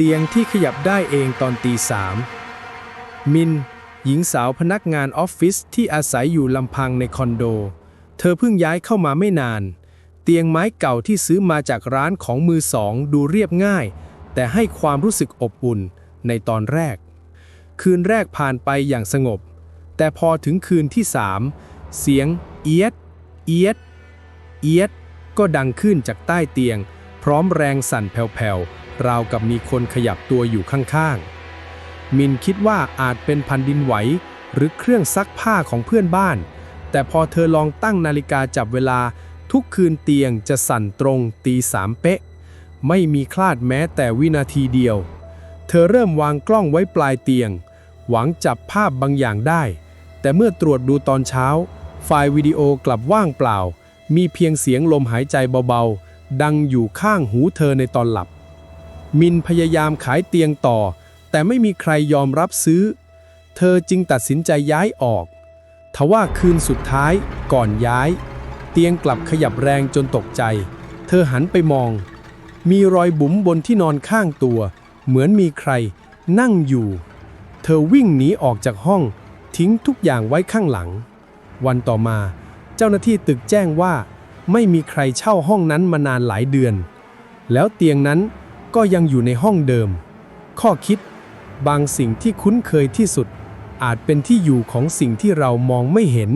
เตียงที่ขยับได้เองตอนตีสามมิน หญิงสาวพนักงานออฟฟิศที่อาศัยอยู่ลำพังในคอนโด เธอเพิ่งย้ายเข้ามาไม่นาน เตียงไม้เก่าที่ซื้อมาจากร้านของมือสองดูเรียบง่าย แต่ให้ความรู้สึกอบอุ่นในตอนแรก คืนแรกผ่านไปอย่างสงบ แต่พอถึงคืนที่สามเสียงเอียด เอียด เอียด ก็ดังขึ้นจากใต้เตียง พร้อมแรงสั่นแผ่วๆ ราวกับมีคนขยับตัวอยู่ข้างๆ มินคิดว่าอาจเป็นพันดินไหวหรือเครื่องซักผ้าของเพื่อนบ้าน แต่พอเธอลองตั้งนาฬิกาจับเวลา ทุกคืนเตียงจะสั่นตรงตีสามเป๊ะ ไม่มีคลาดแม้แต่วินาทีเดียว เธอเริ่มวางกล้องไว้ปลายเตียง หวังจับภาพบางอย่างได้ แต่เมื่อตรวจดูตอนเช้า ไฟล์วิดีโอกลับว่างเปล่า มีเพียงเสียงลมหายใจเบาๆ ดังอยู่ข้างหูเธอในตอนหลับ มินพยายามขายเตียงต่อ แต่ไม่มีใครยอมรับซื้อ เธอจึงตัดสินใจย้ายออก ทว่าคืนสุดท้ายก่อนย้าย เตียงกลับขยับแรงจนตกใจ เธอหันไปมอง มีรอยบุ๋มบนที่นอนข้างตัว เหมือนมีใคร นั่งอยู่ เธอวิ่งหนีออกจากห้อง ทิ้งทุกอย่างไว้ข้างหลัง วันต่อมาเจ้าหน้าที่ตึกแจ้งว่า ไม่มีใครเช่าห้องนั้นมานานหลายเดือน แล้วเตียงนั้น ก็ยังอยู่ในห้องเดิม ข้อคิด บางสิ่งที่คุ้นเคยที่สุด อาจเป็นที่อยู่ของสิ่งที่เรามองไม่เห็น